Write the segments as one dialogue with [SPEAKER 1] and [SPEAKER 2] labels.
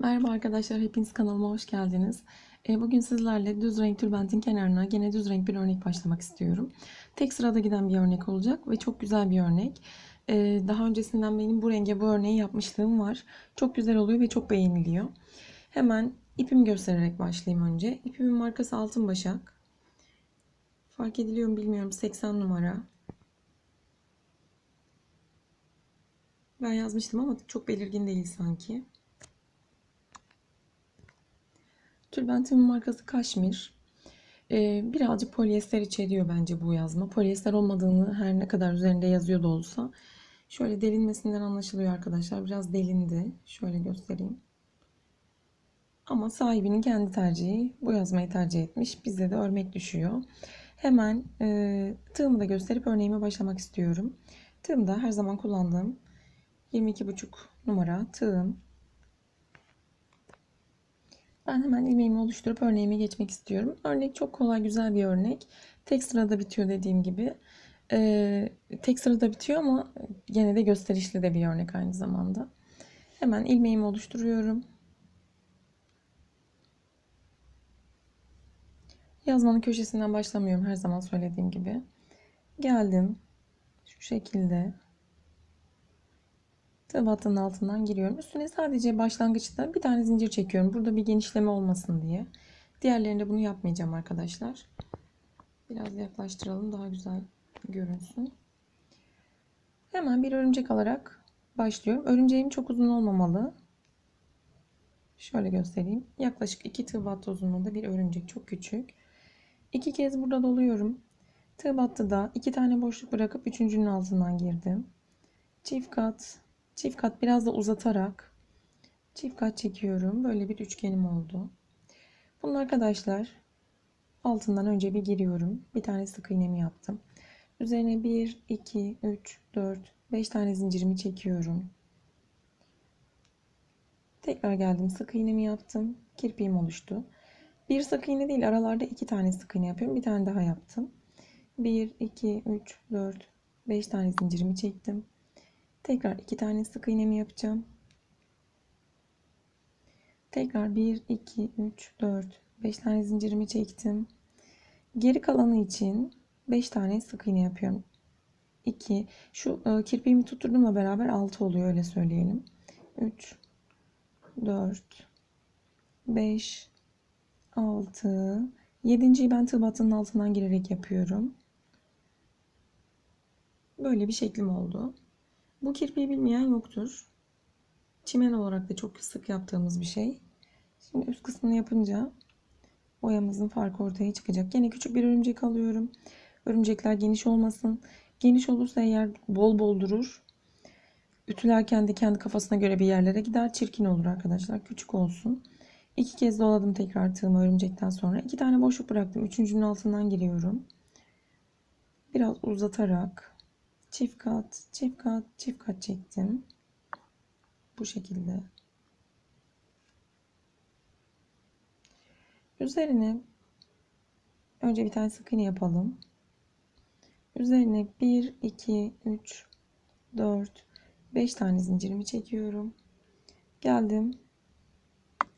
[SPEAKER 1] Merhaba arkadaşlar, hepiniz kanalıma hoş geldiniz. E, Bugün sizlerle düz renk tülbentin kenarına gene düz renk bir örnek başlamak istiyorum. Tek sırada giden bir örnek olacak ve çok güzel bir örnek. E, Daha öncesinden benim bu renge bu örneği yapmışlığım var. Çok güzel oluyor ve çok beğeniliyor. Hemen ipimi göstererek başlayayım önce. İpimin markası Altın Başak. Fark ediliyor mu bilmiyorum 80 numara. Ben yazmıştım ama çok belirgin değil sanki. Tülbentimin markası Kaşmir. Ee, birazcık polyester içeriyor bence bu yazma. Polyester olmadığını her ne kadar üzerinde yazıyor da olsa. Şöyle delinmesinden anlaşılıyor arkadaşlar. Biraz delindi. Şöyle göstereyim. Ama sahibinin kendi tercihi bu yazmayı tercih etmiş. Bize de örmek düşüyor. Hemen e, tığımı da gösterip örneğime başlamak istiyorum. Tığımda her zaman kullandığım 22,5 numara tığım. Ben hemen ilmeğimi oluşturup örneğime geçmek istiyorum. Örnek çok kolay, güzel bir örnek. Tek sırada bitiyor dediğim gibi. Ee, tek sırada bitiyor ama gene de gösterişli de bir örnek aynı zamanda. Hemen ilmeğimi oluşturuyorum. Yazmanın köşesinden başlamıyorum her zaman söylediğim gibi. Geldim. Şu şekilde. Tığ altından giriyorum. Üstüne sadece başlangıçta bir tane zincir çekiyorum. Burada bir genişleme olmasın diye. Diğerlerinde bunu yapmayacağım arkadaşlar. Biraz yaklaştıralım daha güzel görünsün. Hemen bir örümcek alarak başlıyorum. Örümceğim çok uzun olmamalı. Şöyle göstereyim. Yaklaşık 2 tığ battı uzunluğunda bir örümcek. Çok küçük. İki kez burada doluyorum. Tığ battıda iki tane boşluk bırakıp üçüncünün altından girdim. Çift kat Çift kat biraz da uzatarak çift kat çekiyorum. Böyle bir üçgenim oldu. Bunun arkadaşlar altından önce bir giriyorum. Bir tane sık iğnemi yaptım. Üzerine 1, 2, 3, 4, 5 tane zincirimi çekiyorum. Tekrar geldim. Sık iğnemi yaptım. Kirpiğim oluştu. Bir sık iğne değil aralarda iki tane sık iğne yapıyorum. Bir tane daha yaptım. 1, 2, 3, 4, 5 tane zincirimi çektim. Tekrar iki tane sık iğnemi yapacağım. Tekrar 1, 2, 3, 4, 5 tane zincirimi çektim. Geri kalanı için 5 tane sık iğne yapıyorum. 2, şu e, kirpiğimi tutturduğumla beraber 6 oluyor öyle söyleyelim. 3, 4, 5, 6, 7.yi ben tığ battının altından girerek yapıyorum. Böyle bir şeklim oldu. Bu kirpiği bilmeyen yoktur. Çimen olarak da çok sık yaptığımız bir şey. Şimdi üst kısmını yapınca oyamızın farkı ortaya çıkacak. Yine küçük bir örümcek alıyorum. Örümcekler geniş olmasın. Geniş olursa eğer bol bol durur. Ütülerken de kendi kafasına göre bir yerlere gider. Çirkin olur arkadaşlar. Küçük olsun. İki kez doladım tekrar tığımı örümcekten sonra. iki tane boşluk bıraktım. Üçüncünün altından giriyorum. Biraz uzatarak çift kat, çift kat, çift kat çektim. Bu şekilde. Üzerine önce bir tane sık iğne yapalım. Üzerine 1, 2, 3, 4, 5 tane zincirimi çekiyorum. Geldim.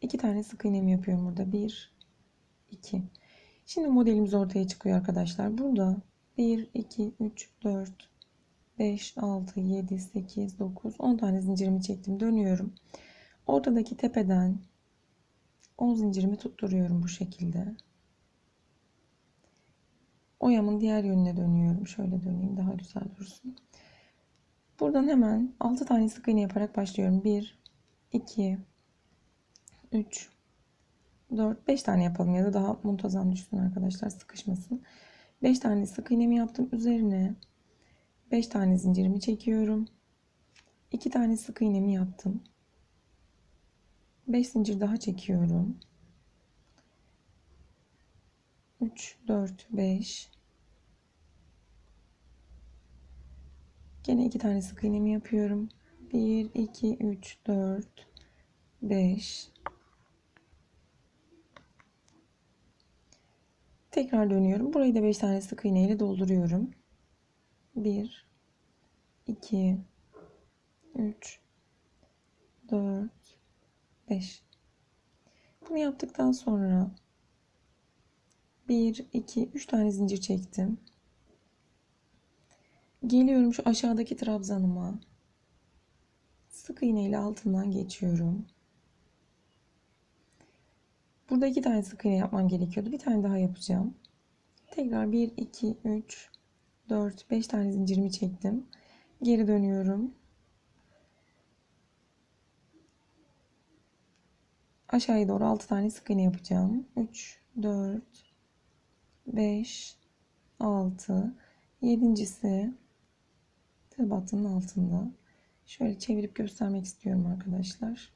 [SPEAKER 1] 2 tane sık iğnemi yapıyorum burada. 1, 2. Şimdi modelimiz ortaya çıkıyor arkadaşlar. Burada 1, 2, 3, 4, 5, 6, 7, 8, 9, 10 tane zincirimi çektim. Dönüyorum. Ortadaki tepeden 10 zincirimi tutturuyorum bu şekilde. Oyamın diğer yönüne dönüyorum. Şöyle döneyim daha güzel dursun. Buradan hemen 6 tane sık iğne yaparak başlıyorum. 1, 2, 3, 4, 5 tane yapalım ya da daha muntazam düşsün arkadaşlar sıkışmasın. 5 tane sık iğnemi yaptım. Üzerine 5 tane zincirimi çekiyorum. 2 tane sık iğnemi yaptım. 5 zincir daha çekiyorum. 3 4 5 Gene 2 tane sık iğnemi yapıyorum. 1 2 3 4 5 Tekrar dönüyorum. Burayı da 5 tane sık iğne ile dolduruyorum. 1 2 3 4 5 Bunu yaptıktan sonra 1, 2, 3 tane zincir çektim. Geliyorum şu aşağıdaki trabzanıma. Sık iğne ile altından geçiyorum. Burada iki tane sık iğne yapmam gerekiyordu. Bir tane daha yapacağım. Tekrar 1, 2, 3, 4, 5 tane zincirimi çektim. Geri dönüyorum. Aşağıya doğru 6 tane sık iğne yapacağım. 3, 4, 5, 6, yedincisi tığ battının altında. Şöyle çevirip göstermek istiyorum arkadaşlar.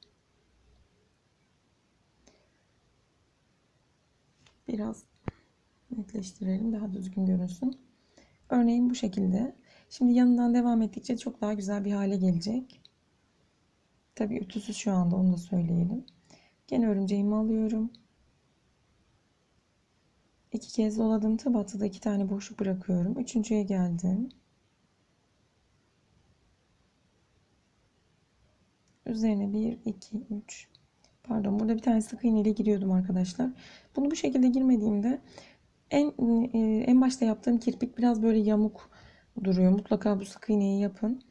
[SPEAKER 1] Biraz netleştirelim daha düzgün görünsün. Örneğin bu şekilde. Şimdi yanından devam ettikçe çok daha güzel bir hale gelecek. Tabii ütüsüz şu anda onu da söyleyelim. Gene örümceğimi alıyorum. İki kez doladım. Tığ battıda iki tane boşluk bırakıyorum. Üçüncüye geldim. Üzerine 1, 2, 3. Pardon burada bir tane sık iğne ile giriyordum arkadaşlar. Bunu bu şekilde girmediğimde en e, en başta yaptığım kirpik biraz böyle yamuk duruyor. Mutlaka bu sık iğneyi yapın.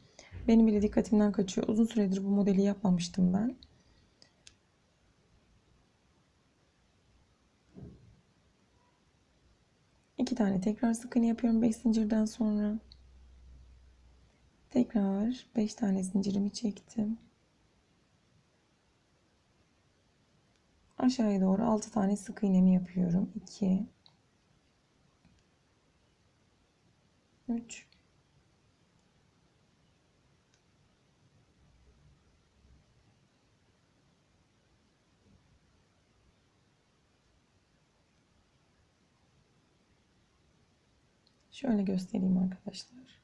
[SPEAKER 1] Benim bile dikkatimden kaçıyor. Uzun süredir bu modeli yapmamıştım ben. İki tane tekrar sık iğne yapıyorum 5 zincirden sonra. Tekrar 5 tane zincirimi çektim. Aşağıya doğru 6 tane sık iğnemi yapıyorum. 2 3 Şöyle göstereyim arkadaşlar.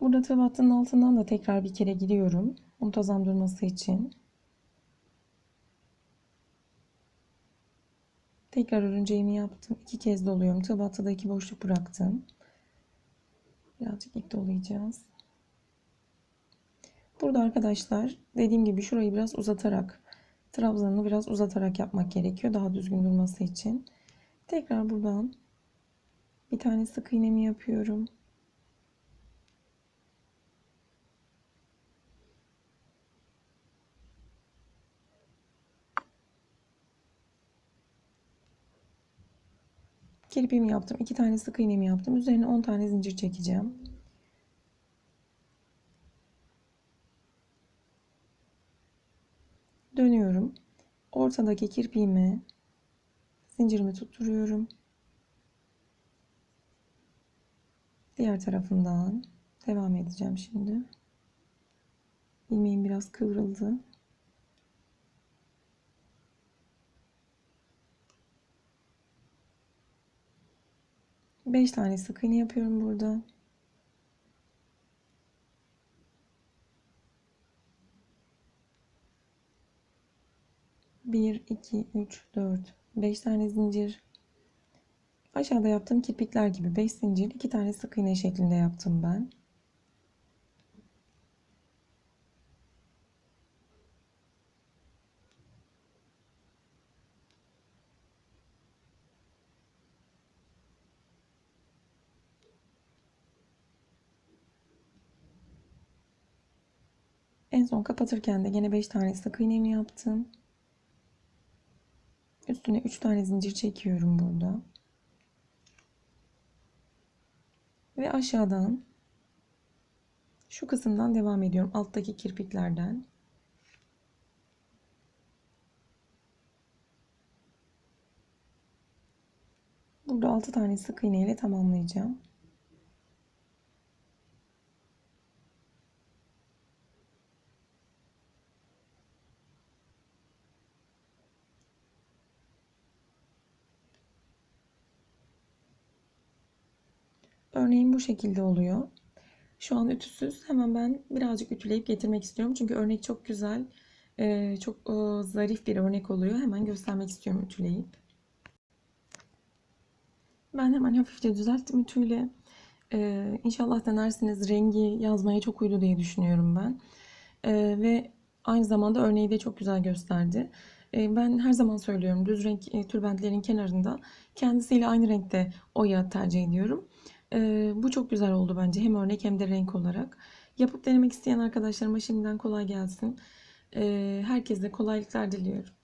[SPEAKER 1] Burada tığ battının altından da tekrar bir kere giriyorum. Muntazam durması için. Tekrar örümceğimi yaptım. iki kez doluyorum. Tığ battıda iki boşluk bıraktım. Birazcık ip dolayacağız. Burada arkadaşlar dediğim gibi şurayı biraz uzatarak trabzanını biraz uzatarak yapmak gerekiyor. Daha düzgün durması için. Tekrar buradan bir tane sık iğnemi yapıyorum. Kirpiğimi yaptım. iki tane sık iğnemi yaptım. Üzerine 10 tane zincir çekeceğim. Dönüyorum. Ortadaki kirpiğimi zincirimi tutturuyorum. Diğer tarafından devam edeceğim şimdi. İlmeğim biraz kıvrıldı. 5 tane sık iğne yapıyorum burada. Bir, iki, üç, dört, beş tane zincir. Aşağıda yaptığım kirpikler gibi 5 zincir, 2 tane sık iğne şeklinde yaptım ben. En son kapatırken de yine 5 tane sık iğnemi yaptım. Üstüne 3 tane zincir çekiyorum burada. Ve aşağıdan şu kısımdan devam ediyorum. Alttaki kirpiklerden. Burada 6 tane sık iğne ile tamamlayacağım. Örneğin bu şekilde oluyor. Şu an ütüsüz. Hemen ben birazcık ütüleyip getirmek istiyorum. Çünkü örnek çok güzel, e, çok e, zarif bir örnek oluyor. Hemen göstermek istiyorum ütüleyip. Ben hemen hafifçe düzelttim ütüyle. Ee, inşallah denersiniz. Rengi yazmaya çok uydu diye düşünüyorum ben. Ee, ve Aynı zamanda örneği de çok güzel gösterdi. E, Ben her zaman söylüyorum düz renk e, tülbentlerin kenarında kendisiyle aynı renkte oya tercih ediyorum. E, Bu çok güzel oldu bence hem örnek hem de renk olarak. Yapıp denemek isteyen arkadaşlarıma şimdiden kolay gelsin. E, Herkese kolaylıklar diliyorum.